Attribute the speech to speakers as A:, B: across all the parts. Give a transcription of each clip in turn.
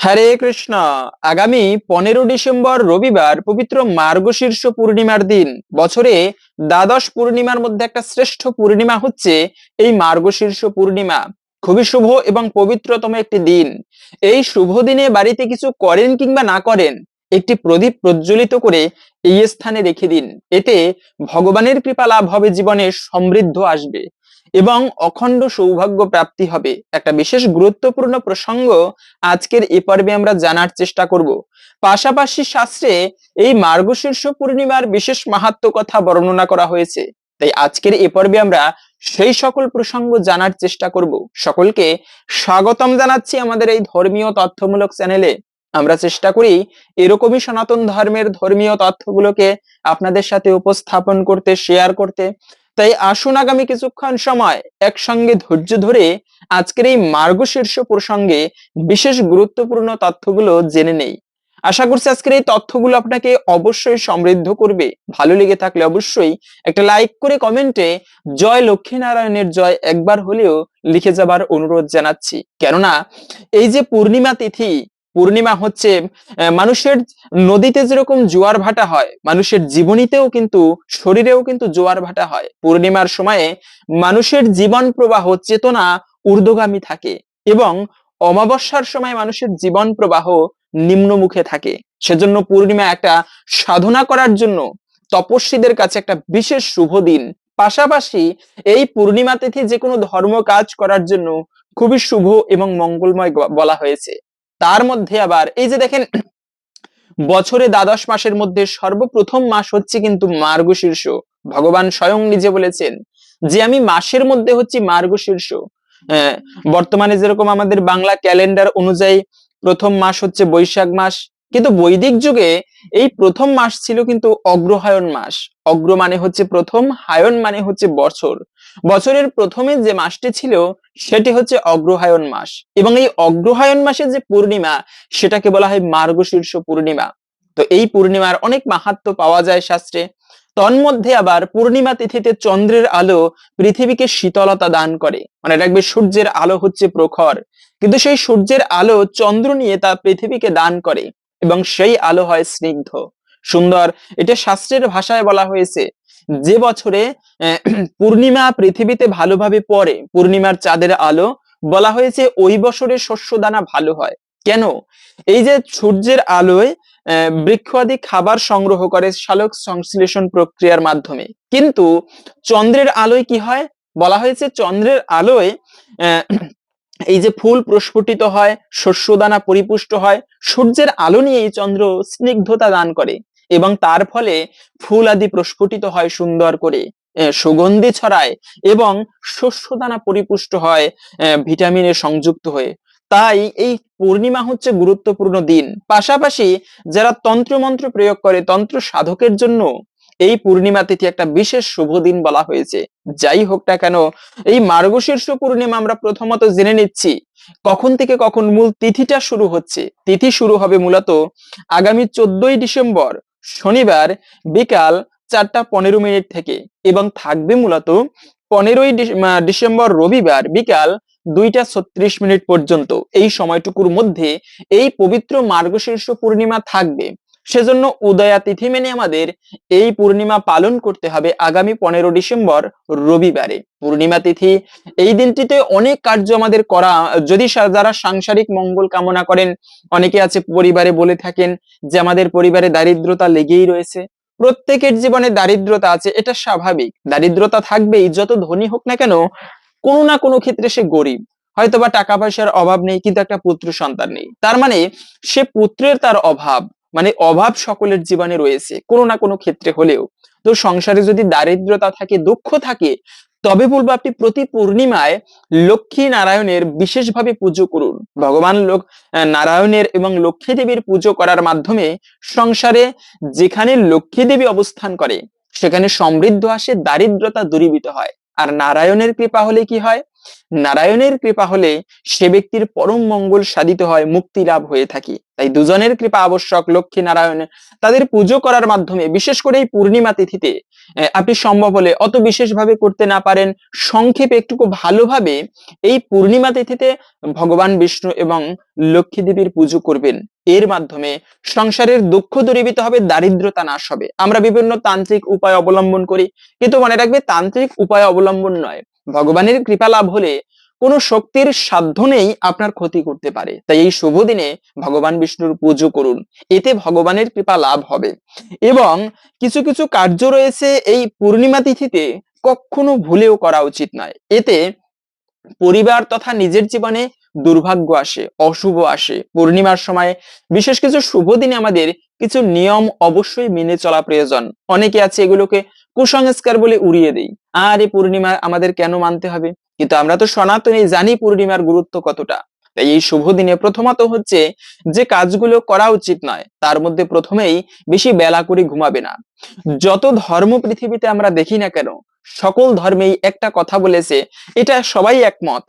A: হরে কৃষ্ণ। আগামী পনেরো ডিসেম্বর রবিবার পবিত্র মার্গশীর্ষ পূর্ণিমার দিন। বছরে দ্বাদশ পূর্ণিমার মধ্যে একটা শ্রেষ্ঠ পূর্ণিমা হচ্ছে এই মার্গশীর্ষ পূর্ণিমা। খুবই শুভ এবং পবিত্রতম একটি দিন। এই শুভ দিনে বাড়িতে কিছু করেন কিংবা না করেন, একটি প্রদীপ প্রজ্বলিত করে এই স্থানে রেখে দিন। এতে ভগবানের কৃপা লাভ হবে, জীবনে সমৃদ্ধ আসবে। এবং অখণ্ড সৌভাগ্য প্রাপ্তি হবে। একটা বিশেষ গুরুত্বপূর্ণ প্রসঙ্গ আজকের এ পর্বে আমরা জানার চেষ্টা করব। পাশাপাশি শাস্ত্রে এই মার্গশীর্ষ পূর্ণিমার বিশেষ মাহাত্ম কথা বর্ণনা করা হয়েছে। তাই আজকের এ পর্বে আমরা সেই সকল প্রসঙ্গ জানার চেষ্টা করব। সকলকে স্বাগতম জানাচ্ছি আমাদের এই ধর্মীয় তথ্যমূলক চ্যানেলে। আমরা চেষ্টা করি এরকমই সনাতন ধর্মের ধর্মীয় তথ্যগুলোকে আপনাদের সাথে উপস্থাপন করতে শেয়ার করতে। তাই আসুন আগামী কিছুক্ষণ সময় একসঙ্গে ধৈর্য ধরে আজকের এই মার্গশীর্ষ প্রসঙ্গে বিশেষ গুরুত্বপূর্ণ তথ্যগুলো জেনে নেই। আশা করছি আজকের এই তথ্যগুলো আপনাকে অবশ্যই সমৃদ্ধ করবে। ভালো লেগে থাকলে অবশ্যই একটা লাইক করে কমেন্টে জয় লক্ষ্মী নারায়ণের জয় একবার হলেও লিখে যাবার অনুরোধ জানাচ্ছি। কেননা এই যে পূর্ণিমা তিথি পূর্ণিমা হচ্ছে মানুষের নদীতে যেরকম জোয়ার ভাটা হয়, মানুষের জীবনীতেও কিন্তু, শরীরেও কিন্তু জোয়ার ভাটা হয়। পূর্ণিমার সময়ে মানুষের জীবন প্রবাহ, চেতনা ঊর্ধ্বগামী থাকে এবং অমাবস্যার সময় মানুষের জীবন প্রবাহ নিম্নমুখে থাকে। সেজন্য পূর্ণিমা একটা সাধনা করার জন্য তপস্বীদের কাছে একটা বিশেষ শুভ দিন। পাশাপাশি এই পূর্ণিমা তিথি যে কোনো ধর্ম কাজ করার জন্য খুবই শুভ এবং মঙ্গলময় বলা হয়েছে। তার মধ্যে আবার এই যে দেখেন বছরে দ্বাদশ মাসের মধ্যে সর্বপ্রথম মাস হচ্ছে কিন্তু মার্গ শীর্ষ ভগবান স্বয়ং নিজে বলেছেন যে আমি মাসের মধ্যে হচ্ছে মার্গশীর্ষ আহ, বর্তমানে যেরকম আমাদের বাংলা ক্যালেন্ডার অনুযায়ী প্রথম মাস হচ্ছে বৈশাখ মাস কিন্তু বৈদিক যুগে এই প্রথম মাস ছিল কিন্তু অগ্রহায়ণ মাস। অগ্র মানে হচ্ছে প্রথম হায়ন মানে হচ্ছে বছর। বছরের প্রথমে যে মাসটি ছিল, সেটি হচ্ছে অগ্রহায়ণ মাস। এবং এই অগ্রহায়ণ মাসে যে পূর্ণিমা, সেটাকে বলা হয় মার্গশীর্ষ পূর্ণিমা। তো এই পূর্ণিমার অনেক মাহাত্ম পাওয়া যায় শাস্ত্রে। তন্মধ্যে আবার পূর্ণিমা তিথিতে চন্দ্রের আলো পৃথিবীকে শীতলতা দান করে। মানে রাখবে সূর্যের আলো হচ্ছে প্রখর। কিন্তু সেই সূর্যের আলো চন্দ্র নিয়ে তা পৃথিবীকে দান করে এবং সেই আলো হয় স্নিগ্ধ। সুন্দর, এটা শাস্ত্রের ভাষায় বলা হয়েছে যে বছরে পূর্ণিমা পৃথিবীতে ভালোভাবে পড়ে, পূর্ণিমার চাঁদের আলো, বলা হয়েছে ওই বছরে শস্যদানা ভালো হয়। কেন? এই যে সূর্যের আলোয় বৃক্ষাদি খাবার সংগ্রহ করে সালোক সংশ্লেষণ প্রক্রিয়ার মাধ্যমে। কিন্তু চন্দ্রের আলোয় কি হয়? বলা হয়েছে চন্দ্রের আলোয় এই যে ফুল প্রস্ফুটিত হয়, শস্যদানা পরিপুষ্ট হয়, সূর্যের আলো নিয়ে এই চন্দ্র স্নিগ্ধতা দান করে। এবং তার ফলে ফুল আদি প্রস্ফুটিত হয় সুন্দর করে সুগন্ধি ছড়ায় এবং শস্যদানা পরিপুষ্ট হয় ভিটামিনে সংযুক্ত হয়ে। তাই এই পূর্ণিমা হচ্ছে গুরুত্বপূর্ণ দিন। পাশাপাশি যারা তন্ত্র মন্ত্র প্রয়োগ করে তন্ত্র সাধকের জন্য এই পূর্ণিমা তিথি একটা বিশেষ শুভ দিন বলা হয়েছে। যাই হোক না কেন, এই মার্গশীর্ষ পূর্ণিমা আমরা প্রথমত জেনে নিচ্ছি, কখন থেকে কখন মূল তিথিটা শুরু হচ্ছে। তিথি শুরু হবে মূলত আগামী চোদ্দই ডিসেম্বর শনিবার বিকাল চারটা পনেরো মিনিট থেকে এবং থাকবে মূলত পনেরোই ডিসেম্বর রবিবার বিকাল দুইটা ছত্রিশ মিনিট পর্যন্ত। এই সময়টুকুর মধ্যে এই পবিত্র মার্গশীর্ষ পূর্ণিমা থাকবে। সেজন্য উদয়া তিথি মেনে আমাদের এই পূর্ণিমা পালন করতে হবে আগামী পনেরো ডিসেম্বর রবিবারে। পূর্ণিমা তিথি, এই দিনটিতে অনেক কার্য আমাদের করা, যদি যারা সাংসারিক মঙ্গল কামনা করেন, অনেকে আছে পরিবারে বলে থাকেন যে আমাদের পরিবারে দারিদ্রতা লেগেই রয়েছে। প্রত্যেকের জীবনে দারিদ্রতা আছে, এটা স্বাভাবিক। দারিদ্রতা থাকবেই, যত ধনী হোক না কেন, কোনো না কোনো ক্ষেত্রে সে গরিব। হয়তোবা টাকা পয়সার অভাব নেই, কিন্তু একটা পুত্র সন্তান নেই। তার মানে সে পুত্রের তার অভাব। মানে অভাব সকলের জীবনে রয়েছে, কোনো না কোনো ক্ষেত্রে হলেও। তো সংসারে যদি দারিদ্রতা থাকে, দুঃখ থাকে, তবে বলব আপনি প্রতি পূর্ণিমায় লক্ষ্মী নারায়ণের বিশেষভাবে পুজো করুন। ভগবান লোক নারায়ণের এবং লক্ষ্মী দেবীর পুজো করার মাধ্যমে সংসারে যেখানে লক্ষ্মী দেবী অবস্থান করে, সেখানে সমৃদ্ধ আসে, দারিদ্রতা দূরীভূত হয়। আর নারায়ণের কৃপা হলে কি হয়? নারায়ণের কৃপা হলে সে ব্যক্তির পরম মঙ্গল সাধিত হয়, মুক্তি লাভ হয়ে থাকে। তাই দুজনের কৃপা আবশ্যক, লক্ষ্মী নারায়ণ তাদের পুজো করার মাধ্যমে, বিশেষ করে এই পূর্ণিমা তিথিতে আপনি সম্ভব হলে অত বিশেষভাবে করতে না পারেন। সংক্ষেপে একটুকু ভালোভাবে এই পূর্ণিমা তিথিতে ভগবান বিষ্ণু এবং লক্ষ্মী দেবীর পুজো করবেন। এর মাধ্যমে সংসারের দুঃখ দূরীভূত হবে, দারিদ্রতা নাশ হবে। আমরা বিভিন্ন তান্ত্রিক উপায় অবলম্বন করি, কিন্তু মনে রাখবে তান্ত্রিক উপায় অবলম্বন নয়। ভগবানের কৃপা লাভ হলে কোনো শক্তির সাধ্য নেই আপনার ক্ষতি করতে পারে। তাই এই শুভ দিনে ভগবান বিষ্ণুর পুজো করুন। এতে ভগবানের কৃপা লাভ হবে। এবং কিছু কিছু কার্য রয়েছে এই পূর্ণিমা তিথিতে কখনো ভুলেও করা উচিত নয়। এতে পরিবার তথা নিজের জীবনে দুর্ভাগ্য আসে, অশুভ আসে। পূর্ণিমার সময় বিশেষ কিছু শুভ দিনে আমাদের কিছু নিয়ম অবশ্যই মেনে চলা প্রয়োজন। অনেকে আছে এগুলোকে কুসংস্কার বলে উড়িয়ে দেই আর এই পূর্ণিমা আমাদের কেন মানতে হবে? কিন্তু আমরা তো সনাতনী জানি পূর্ণিমার গুরুত্ব কতটা। তাই এই শুভ দিনে প্রথমত হচ্ছে যে কাজগুলো করা উচিত নয়, তার মধ্যে প্রথমেই বেশি বেলা করে ঘুমাবে না। যত ধর্ম পৃথিবীতে আমরা দেখি না কেন, সকল ধর্মেই একটা কথা বলেছে, এটা সবাই একমত।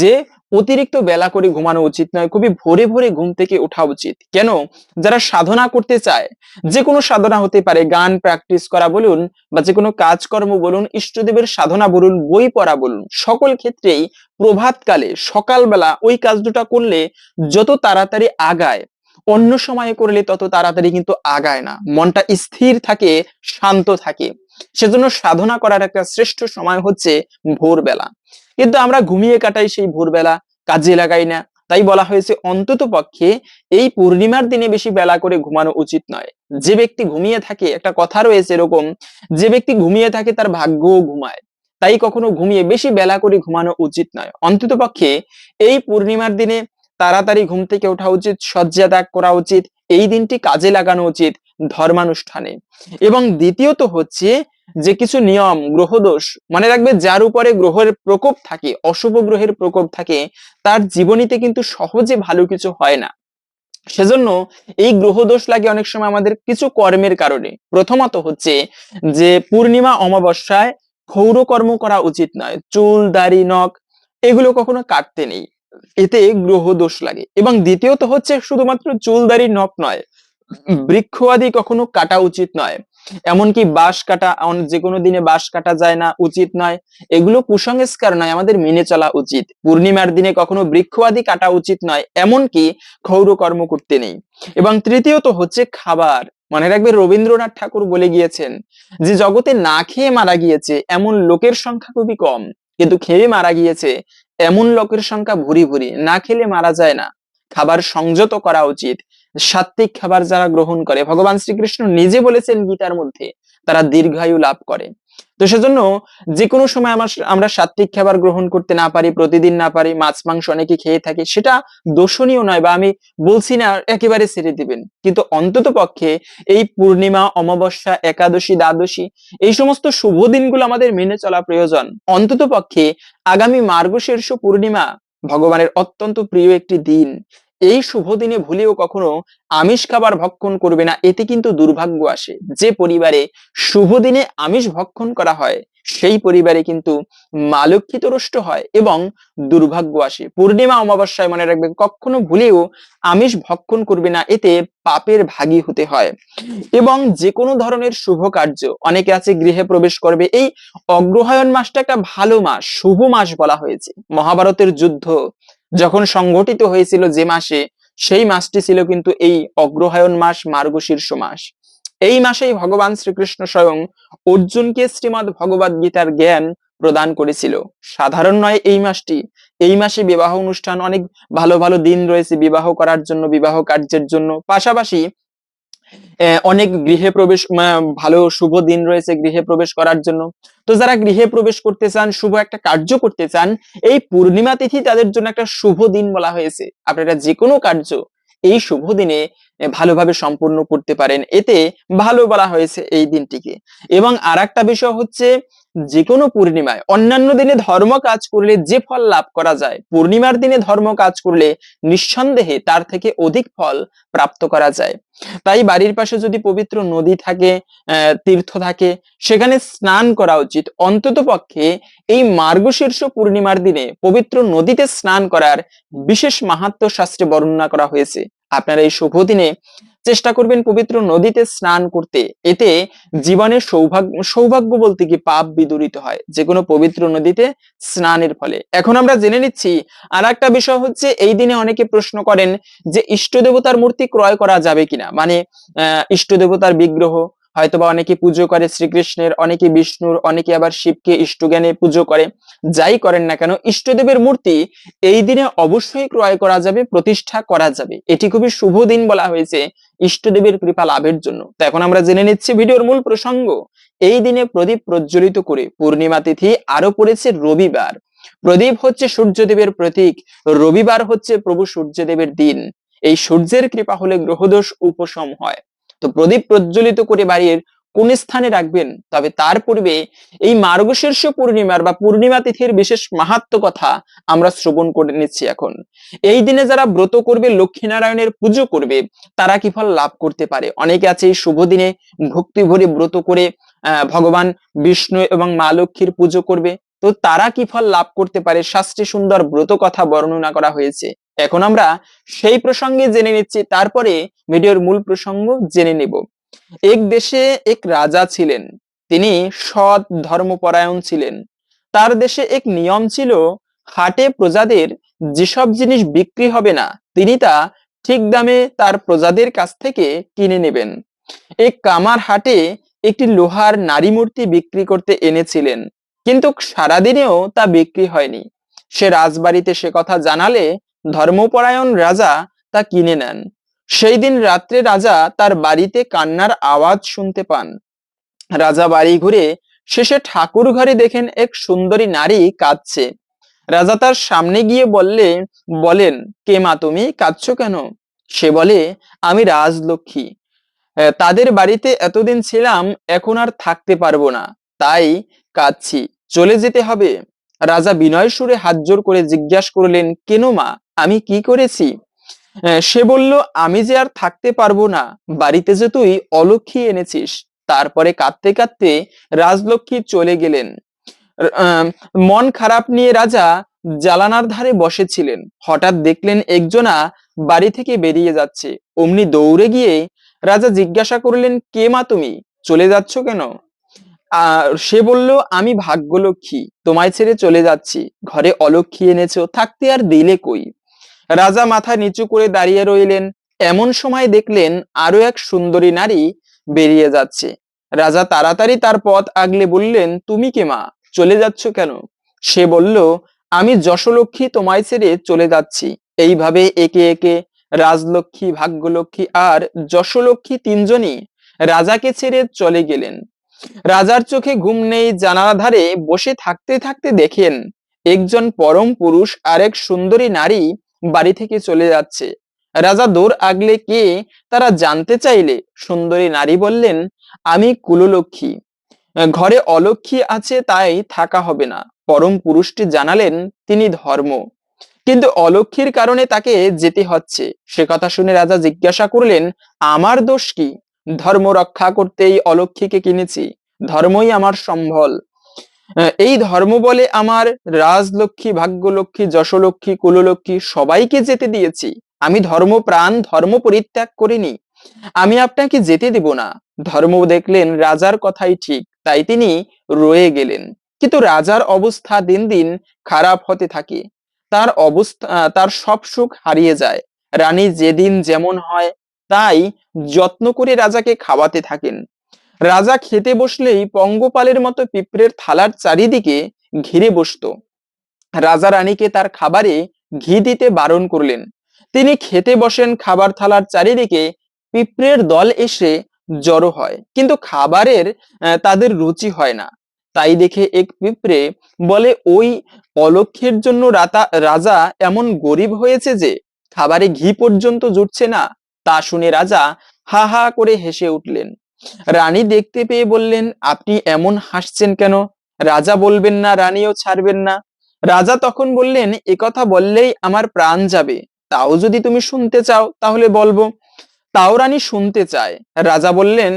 A: যে অতিরিক্ত বেলা করে ঘুমানো উচিত নয়, খুবই ভোরে ভোরে ঘুম থেকে ওঠা উচিত। কেন? যারা সাধনা করতে চায় যে কোনো সাধনা হতে পারে, গান প্র্যাকটিস করা বলুন বা যে কোনো কাজকর্ম বলুন, ইষ্টদেবের সাধনা বলুন, বই পড়া বলুন, সকল ক্ষেত্রেই প্রভাতকালে সকালবেলা ওই কাজ দুটা করলে যত তাড়াতাড়ি আগায়, অন্য সময়ে করলে তত তাড়াতাড়ি কিন্তু আগায় না। মনটা স্থির থাকে, শান্ত থাকে। সেজন্য সাধনা করার একটা শ্রেষ্ঠ সময় হচ্ছে ভোরবেলা। কিন্তু আমরা ঘুমিয়ে কাটাই সেই ভোরবেলা, কাজে লাগাই না। তাই বলা হয়েছে, অন্তত পক্ষে এই পূর্ণিমার দিনে বেশি বেলা করে ঘুমানো উচিত নয়। যে ব্যক্তি ঘুমিয়ে থাকে, একটা কথা রয়েছে এরকম, যে ব্যক্তি ঘুমিয়ে থাকে তার ভাগ্যও ঘুমায়। তাই কখনো ঘুমিয়ে বেশি বেলা করে ঘুমানো উচিত নয়। অন্তত পক্ষে এই পূর্ণিমার দিনে তাড়াতাড়ি ঘুম থেকে ওঠা উচিত, শয্যা ত্যাগ করা উচিত, এই দিনটি কাজে লাগানো উচিত ধর্মানুষ্ঠানে। এবং দ্বিতীয়ত হচ্ছে যে কিছু নিয়ম, গ্রহদোষ মনে রাখবে যার উপরে গ্রহের প্রকোপ থাকে, অশুভ গ্রহের প্রকোপ থাকে, তার জীবনীতে কিন্তু সহজে ভালো কিছু হয় না। সেজন্য এই গ্রহদোষ লাগে অনেক সময় আমাদের কিছু কর্মের কারণে। প্রথমত হচ্ছে যে পূর্ণিমা অমাবস্যায় ক্ষৌর কর্ম করা উচিত নয়। চুল, দাড়ি, নখ এগুলো কখনো কাটতে নেই। এতে গ্রহ দোষ লাগে। এবং দ্বিতীয়ত হচ্ছে শুধুমাত্র চুল, দাড়ি, নখ নয়, বৃক্ষ আদি কখনো কাটা উচিত নয়। এমনকি বাস কাটা যে কোনো দিনে বাস কাটা যায় না, উচিত নয়। এগুলো কুসংস্কার নয়, আমাদের মেনে চলা উচিত। পূর্ণিমার দিনে কখনো বৃক্ষ আদি কাটা উচিত নয়, এমনকি ক্ষৌর কর্ম করতে নেই। এবং তৃতীয়ত হচ্ছে খাবার। মনে রাখবে, রবীন্দ্রনাথ ঠাকুর বলে গিয়েছেন যে, জগতে না খেয়ে মারা গিয়েছে, এমন লোকের সংখ্যা খুবই কম। কিন্তু খেয়ে মারা গিয়েছে, এমন লোকের সংখ্যা ভুরি ভুরি। না খেলে মারা যায় না। খাবার সংযত করা উচিত। সাত্বিক খাবার যারা গ্রহণ করে, ভগবান শ্রীকৃষ্ণ নিজে বলেছেন গীতার মধ্যে, তারা দীর্ঘায়ু লাভ করে। তো সেজন্য যে কোনো সময় আমার আমরা সাত্বিক খাবার গ্রহণ করতে না পারি, প্রতিদিন না পারি, মাছ, মাংস অনেকে খেয়ে থাকি, সেটা দোষণীয় নয় বা আমি বলছি না, একেবারে ছেড়ে দিবেন। কিন্তু অন্তত পক্ষে এই পূর্ণিমা, অমাবস্যা, একাদশী, দ্বাদশী, এই সমস্ত শুভ দিনগুলো আমাদের মেনে চলা প্রয়োজন। অন্তত পক্ষে আগামী মার্গশীর্ষ পূর্ণিমা ভগবানের অত্যন্ত প্রিয় একটি দিন। এই শুভ দিনে ভুলেও কখনো আমিষ খাবার ভক্ষণ করবে না, এতে কিন্তু দুর্ভাগ্য আসে। যে পরিবারে শুভ দিনে আমিষ ভক্ষণ করা হয়, সেই পরিবারে কিন্তু মা লক্ষ্মী হয় এবং দুর্ভাগ্য আসে। পূর্ণিমা অমাবস্যায় মনে রাখবে, কখনো ভুলেও আমিষ ভক্ষণ করবে না, এতে পাপের ভাগী হতে হয়। এবং যে কোনো ধরনের শুভ কার্য, অনেকে আছে গৃহে প্রবেশ করবে, এই অগ্রহায়ণ মাসটা একটা ভালো মাস, শুভ মাস বলা হয়েছে। মহাভারতের যুদ্ধ যখন সংঘটিত হয়েছিল যে মাসে, সেই মাসটি ছিল কিন্তু এই অগ্রহায়ণ মাস, মার্গশীর্ষ মাস। এই মাসেই ভগবান শ্রীকৃষ্ণ স্বয়ং অর্জুনকে শ্রীমদ ভগবদ গীতার জ্ঞান প্রদান করেছিল। সাধারণ নয় এই মাসটি। এই মাসে বিবাহ অনুষ্ঠান অনেক ভালো ভালো দিন রয়েছে বিবাহ করার জন্য, বিবাহ কার্যের জন্য। পাশাপাশি অনেক গৃহে প্রবেশ ভালো শুভ দিন রয়েছে গৃহে প্রবেশ করার জন্য। তো যারা গৃহে প্রবেশ করতে চান, শুভ একটা কার্য করতে চান, এই পূর্ণিমা তিথি তাদের জন্য একটা শুভ দিন বলা হয়েছে। আপনারা যে কোনো কার্য এই শুভ দিনে ভালোভাবে সম্পূর্ণ করতে পারেন। এতে ভালো বলা হয়েছে এই দিনটিকে। এবং আর একটা বিষয় হচ্ছে যে কোনো পূর্ণিমায়, অন্যান্য দিনে ধর্ম কাজ করলে যে ফল লাভ করা যায়, পূর্ণিমার দিনে ধর্ম কাজ করলে নিঃসন্দেহে তার থেকে অধিক ফল প্রাপ্ত করা যায়। তাই বাড়ির পাশে যদি পবিত্র নদী থাকে তীর্থ থাকে, সেখানে স্নান করা উচিত। অন্তত পক্ষে এই মার্গশীর্ষ পূর্ণিমার দিনে পবিত্র নদীতে স্নান করার বিশেষ মাহাত্ম শাস্ত্রে বর্ণনা করা হয়েছে। আপনারা এই শুভ দিনে চেষ্টা করবেন পবিত্র নদীতে স্নান করতে। এতে জীবনের সৌভাগ্য সৌভাগ্য বলতে কি পাপ বিদূরিত হয় যে কোনো পবিত্র নদীতে স্নানের ফলে। এখন আমরা জেনে নিচ্ছি আর একটা বিষয় হচ্ছে, এই দিনে অনেকে প্রশ্ন করেন যে, ইষ্ট দেবতার মূর্তি ক্রয় করা যাবে কিনা? মানে আহ, ইষ্ট দেবতার বিগ্রহ হয়তোবা অনেকে পুজো করে শ্রীকৃষ্ণের, অনেকে বিষ্ণুর, অনেকে আবার শিবকে ইষ্টজ্ঞানে পুজো করে। যাই করেন না কেন, ইষ্টদেবের মূর্তি এই দিনে অবশ্যই ক্রয় করা যাবে, প্রতিষ্ঠা করা যাবে। এটি খুবই শুভ দিন বলা হয়েছে ইষ্টদেবের কৃপা লাভের জন্য। তো এখন আমরা জেনে নিচ্ছি ভিডিওর মূল প্রসঙ্গ। এই দিনে প্রদীপ প্রজ্বলিত করে পূর্ণিমা তিথি আরও পড়েছে রবিবার। প্রদীপ হচ্ছে সূর্যদেবের প্রতীক, রবিবার হচ্ছে প্রভু সূর্যদেবের দিন। এই সূর্যের কৃপা হলে গ্রহদোষ উপশম হয়। তো প্রদীপ প্রজ্বলিত করে বাড়ির কোন স্থানে রাখবেন? তবে তার পূর্বে এই মার্গশীর্ষ পূর্ণিমার বা পূর্ণিমা তিথির বিশেষ মাহাত্ম কথা আমরা শ্রবণ করে নিচ্ছি এখন। এই দিনে যারা ব্রত করবে, লক্ষ্মীনারায়ণের পুজো করবে, তারা কি ফল লাভ করতে পারে? অনেকে আছে এই শুভ দিনে ভক্তি ভরে ব্রত করে ভগবান বিষ্ণু এবং মা লক্ষ্মীর পুজো করবে। তো তারা কি ফল লাভ করতে পারে? শাস্ত্রে সুন্দর ব্রত কথা বর্ণনা করা হয়েছে। এখন আমরা সেই প্রসঙ্গে জেনে নিচ্ছি, তারপরে ভিডিওর মূল প্রসঙ্গ জেনে নেব। এক দেশে এক রাজা ছিলেন, তিনি সৎ ধর্মপরায়ণ ছিলেন। তার দেশে এক নিয়ম ছিল, হাটে প্রজাদের যেসব জিনিস বিক্রি হবে না, তিনি তা ঠিক দামে তার প্রজাদের কাছ থেকে কিনে নেবেন। এক কামার হাটে একটি লোহার নারী মূর্তি বিক্রি করতে এনেছিলেন, কিন্তু সারাদিনেও তা বিক্রি হয়নি। সে রাজবাড়িতে সে কথা জানালে ধর্মপরায়ণ রাজা তা কিনে নেন। সেই দিন রাত্রে রাজা তার বাড়িতে কান্নার আওয়াজ শুনতে পান। রাজা বাড়ি ঘুরে শেষে ঠাকুর ঘরে দেখেন এক সুন্দরী নারী কাঁদছে। রাজা তার সামনে গিয়ে বললে, বলেন, কে মা তুমি? কাঁদছো কেন? সে বলে, আমি রাজলক্ষ্মী। তাদের বাড়িতে এতদিন ছিলাম, এখন আর থাকতে পারব না। তাই কাঁদছি। চলে যেতে হবে। রাজা বিনয় সুরে হাত জোর করে জিজ্ঞাসা করলেন, কেন মা? আমি কি করেছি? সে বলল, আমি যে আর থাকতে পারব না, বাড়িতে যে তুই অলক্ষী এনেছিস। তারপরে কাঁদতে কাঁদতে রাজলক্ষ্মী চলে গেলেন। মন খারাপ নিয়ে রাজা জালানার ধারে বসেছিলেন। হঠাৎ দেখলেন একজনা বাড়ি থেকে বেরিয়ে যাচ্ছে। অমনি দৌড়ে গিয়ে রাজা জিজ্ঞাসা করলেন, কে মা তুমি? চলে যাচ্ছ কেন? সে বলল, আমি ভাগ্যলক্ষ্মী, তোমায় ছেড়ে চলে যাচ্ছি। ঘরে অলক্ষী এনেছো, থাকতে আর দিলে কই? রাজা মাথা নিচু করে দাঁড়িয়ে রইলেন। এমন সময় দেখলেন, আরও এক সুন্দরী নারী বেরিয়ে যাচ্ছে। রাজা তাড়াতাড়ি তার পথ আগলে বললেন, তুমি কে মা? চলে যাচ্ছ কেন? সে বলল, আমি যশলক্ষ্মী, তোমায় ছেড়ে চলে যাচ্ছি। এইভাবে একে একে রাজলক্ষ্মী, ভাগ্যলক্ষ্মী আর যশলক্ষ্মী তিনজনই রাজাকে ছেড়ে চলে গেলেন। রাজার চোখে ঘুম নেই জানালা ধারে বসে থাকতে থাকতে দেখেন, একজন পরম পুরুষ আর এক সুন্দরী নারী বাড়ি থেকে চলে যাচ্ছে। রাজা দৌড় আগলে কে তারা জানতে চাইলে, সুন্দরী নারী বললেন, আমি কুললক্ষ্মী। ঘরে অলক্ষী আছে তাই থাকা হবে না। পরম পুরুষটি জানালেন, তিনি ধর্ম। কিন্তু অলক্ষীর কারণে তাকে যেতে হচ্ছে। সে কথা শুনে রাজা জিজ্ঞাসা করলেন, আমার দোষ কি? ধর্ম রক্ষা করতেই অলক্ষীকে কিনেছি, ধর্মই আমার সম্বল। এই ধর্ম বলে আমার রাজলক্ষ্মী, ভাগ্যলক্ষ্মী, যশলক্ষ্মী, কুললক্ষ্মী সবাইকে যেতে দিয়েছি। আমি ধর্ম প্রাণ, ধর্ম পরিত্যাগ করিনি। আমি আপনাকে যেতে দেব না। ধর্ম দেখলেন রাজার কথাই ঠিক, তাই তিনি রয়ে গেলেন। কিন্তু রাজার অবস্থা দিন দিন খারাপ হতে থাকে। তার অবস্থা, তার সব সুখ হারিয়ে যায়। রানী যেদিন যেমন হয় তাই যত্ন করে রাজাকে খাওয়াতে থাকেন। রাজা খেতে বসলেই পঙ্গপালের মতো পিঁপড়ের থালার চারিদিকে ঘিরে বসতো। রাজা রানীকে তার খাবারে ঘি দিতে বারণ করলেন। তিনি খেতে বসেন খাবার থালার চারিদিকে, পিঁপড়ের দল এসে জড়ো হয়, কিন্তু খাবারের তাদের রুচি হয় না। তাই দেখে এক পিঁপড়ে বলে, ওই অলক্ষের জন্য রাজা এমন গরিব হয়েছে যে, খাবারে ঘি পর্যন্ত জুটছে না। তা শুনে রাজা হা হা করে হেসে উঠলেন। রানী দেখতে পেয়ে বললেন, আপনি এমন হাসছেন কেন? রাজা বলবেন না, রানীও ছাড়বেন না। রাজা তখন বললেন কথা বললেই আমার প্রাণ যাবে। তাও যদি তুমি শুনতে চাও, তাহলে বলব। তাও রানী শুনতে চায়। রাজা বললেন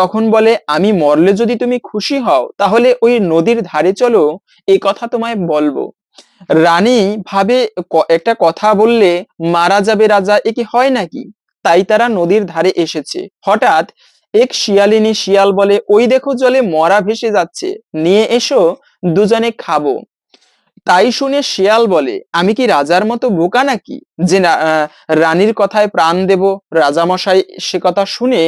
A: তখন বলে, আমি মরলে যদি তুমি খুশি হও, তাহলে ওই নদীর ধারে চলো, এ কথা তোমায় বলব। রানী ভাবে একটা কথা বললে, মারা যাবে রাজা, এ কি হয় নাকি? তাই তারা নদীর ধারে এসেছে। হঠাৎ এক শিয়ালিনী শিয়াল বলে, ওই দেখো জলে মরা ভেসে যাচ্ছে, নিয়ে এসো, দুজনে খাব। তাই শুনে শিয়াল বলে, আমি কি রাজার মতো বোকা নাকি, যে রানীর কথায় প্রাণ দেব? রাজামশাই সে কথা শুনে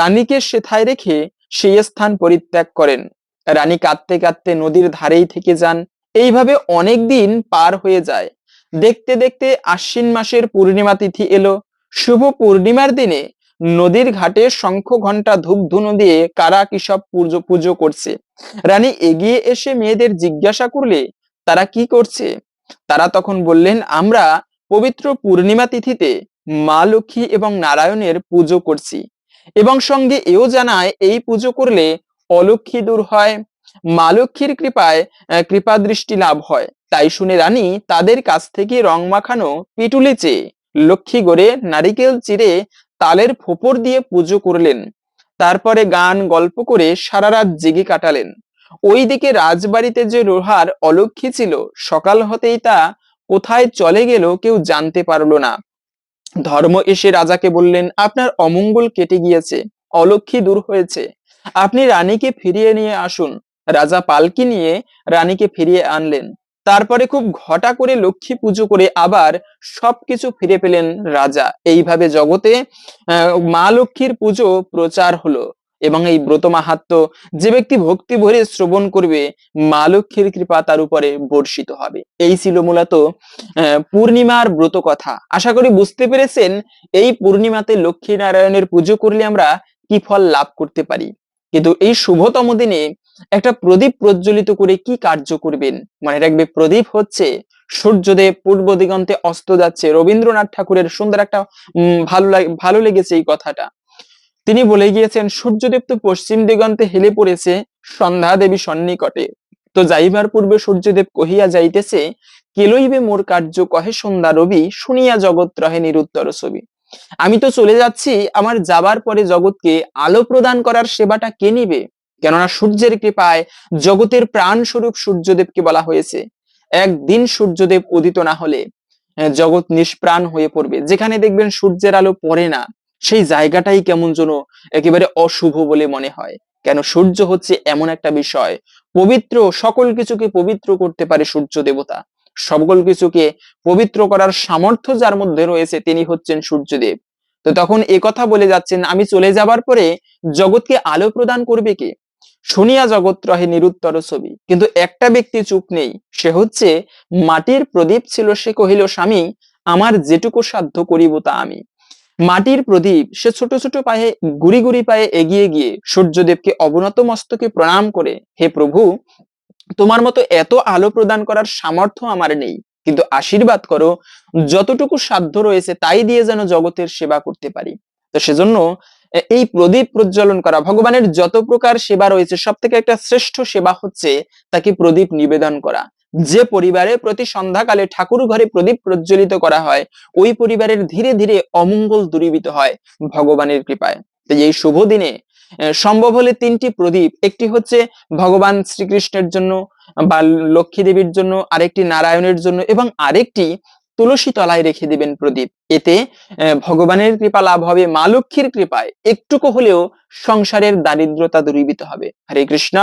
A: রানীকে সেথায় রেখে সেই স্থান পরিত্যাগ করেন। রানী কাঁদতে কাঁদতে নদীর ধারেই থেকে যান। এইভাবে অনেক দিন পার হয়ে যায়। দেখতে দেখতে আশ্বিন মাসের পূর্ণিমা তিথি এলো। শুভ পূর্ণিমার দিনে নদীর ঘাটে শঙ্খ ঘণ্টা ধূপ ধুনো দিয়ে কারা কি সব পুজো পুজো করছে? রানী এগিয়ে এসে মেয়েদের জিজ্ঞাসা করলে, তারা কি করছে? তারা তখন বললেন, আমরা পবিত্র পূর্ণিমা তিথিতে মা লক্ষ্মী এবং নারায়ণের পুজো করছি এবং সঙ্গে এও জানায়, এই পুজো করলে অলক্ষ্মী দূর হয়, মা লক্ষ্মীর কৃপায় কৃপা দৃষ্টি লাভ হয়। তাই শুনে রানী তাদের কাছ থেকে রং মাখানো পিটুলি চেয়ে লক্ষ্মী গড়ে নারিকেল চিরে তালের ফোপর দিয়ে পুজো করলেন। তারপরে গান, গল্প করে সারা রাত জেগে কাটালেন। ওইদিকে রাজবাড়িতে যে রোহার অলক্ষী ছিল, সকাল হতেই তা কোথায় চলে গেল কেউ জানতে পারল না। ধর্ম এসে রাজাকে বললেন, আপনার অমঙ্গল কেটে গিয়েছে অলক্ষী দূর হয়েছে। আপনি রানীকে ফিরিয়ে নিয়ে আসুন। রাজা পালকি নিয়ে রানীকে ফিরিয়ে আনলেন। তারপরে খুব ঘটা করে লক্ষ্মী পুজো করে আবার সবকিছু ফিরে পেলেন রাজা। এইভাবে জগতে মা লক্ষ্মীর পুজো প্রচার হলো এবং এই ব্রত মাহাত্ম যে ব্যক্তি ভক্তি ভরে শ্রবণ করবে, মা লক্ষ্মীর কৃপা তার উপরে বর্ষিত হবে। এই ছিল মূলত পূর্ণিমার ব্রত কথা। আশা করি বুঝতে পেরেছেন, এই পূর্ণিমাতে লক্ষ্মী নারায়ণের পুজো করলে আমরা কি ফল লাভ করতে পারি। কিন্তু এই শুভতম দিনে একটা প্রদীপ প্রজ্বলিত করে কি কার্য করবেন? মনে রাখবে, প্রদীপ হচ্ছে সূর্যদেব পূর্ব দিগন্তে অস্ত যাচ্ছে। রবীন্দ্রনাথ ঠাকুরের সুন্দর একটা ভালো ভালো লেগেছে এই কথাটা। তিনি বলে গিয়েছেন, সূর্যদেব তো পশ্চিম দিগন্তে হেলে পড়েছে, সন্ধ্যা দেবী সন্নিকটে। তো যাইবার পূর্বে সূর্যদেব কহিয়া যাইতেছে কেলইবে মোর কার্য? কহে সন্ধ্যা রবি, শুনিয়া জগৎ রহে নিরুত্তর ছবি। আমি তো চলে যাচ্ছি, আমার যাবার পরে জগৎকে আলো প্রদান করার সেবাটা কে নিবে? কেননা সূর্যের কৃপায় জগতের প্রাণ স্বরূপ সূর্যদেবকে বলা হয়েছে। একদিন সূর্যদেব উদিত না হলে জগৎ নিষ্প্রাণ হয়ে পড়বে। যেখানে দেখবেন সূর্যের আলো পড়ে না, সেই জায়গাটাই কেমন যেন একেবারে অশুভ বলে মনে হয়। কেন সূর্য হচ্ছে এমন একটা বিষয়। পবিত্র, সকল কিছুকে পবিত্র করতে পারে সূর্য দেবতা। সকল কিছুকে পবিত্র করার সামর্থ্য যার মধ্যে রয়েছে, তিনি হচ্ছেন সূর্যদেব। তো তখন এ কথা বলে যাচ্ছেন, আমি চলে যাবার পরে জগৎকে আলো প্রদান করবে কে? শুনিয়া জগৎ রহে নিরুত্তর ছবি। কিন্তু একটা ব্যক্তি চুপ নেই, সে হচ্ছে, মাটির প্রদীপ ছিল সে কহিল, স্বামী, আমার যেটুকু সাধ্য করিব তা আমি। মাটির প্রদীপ, সে ছোট ছোট পায়ে, গুড়ি গুড়ি পায়ে এগিয়ে গিয়ে সূর্যদেবকে অবনত মস্তকে প্রণাম করে, হে প্রভু, তোমার মতো এত আলো প্রদান করার সামর্থ্য আমার নেই। কিন্তু আশীর্বাদ করো, যতটুকু সাধ্য রয়েছে তাই দিয়ে যেন জগতের সেবা করতে পারি। তো সেজন্য এই প্রদীপ প্রজ্বলন করা, ভগবানের যত প্রকার সেবা রয়েছে সব থেকে একটা শ্রেষ্ঠ সেবা হচ্ছে তাকে প্রদীপ নিবেদন করা। যে পরিবারে প্রতি সন্ধ্যাকালে ঠাকুর ঘরে প্রদীপ প্রজ্বলিত করা হয়, ওই পরিবারের ধীরে ধীরে অমঙ্গল দূরীভূত হয় ভগবানের কৃপায়। তাই এই শুভ দিনে সম্ভব হলে তিনটি প্রদীপ, একটি হচ্ছে ভগবান শ্রীকৃষ্ণের জন্য বা লক্ষ্মী দেবীর জন্য, আরেকটি নারায়ণের জন্য এবং আরেকটি তুলসী তলায় রেখে দিবেন প্রদীপ। এতে ভগবানের কৃপা লাভ হবে, মা লক্ষ্মীর কৃপায়। একটুকু হলেও সংসারের দারিদ্রতা দূরীভূত হবে। হরে কৃষ্ণ,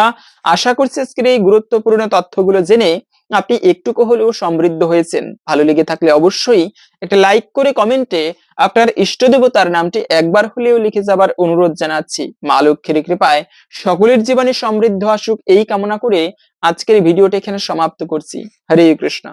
A: আশা করছি আজকের এই গুরুত্বপূর্ণ তথ্যগুলো জেনে আপনি একটুকু হলেও সমৃদ্ধ হয়েছেন। ভালো লেগে থাকলে অবশ্যই একটা লাইক করে কমেন্টে আপনার ইষ্ট দেবতার নামটি একবার হলেও লিখে যাবার অনুরোধ জানাচ্ছি। মা লক্ষ্মীর কৃপায় সকলের জীবনে সমৃদ্ধ আসুক এই কামনা করে আজকের ভিডিওটা এখানে সমাপ্ত করছি। হরে কৃষ্ণ।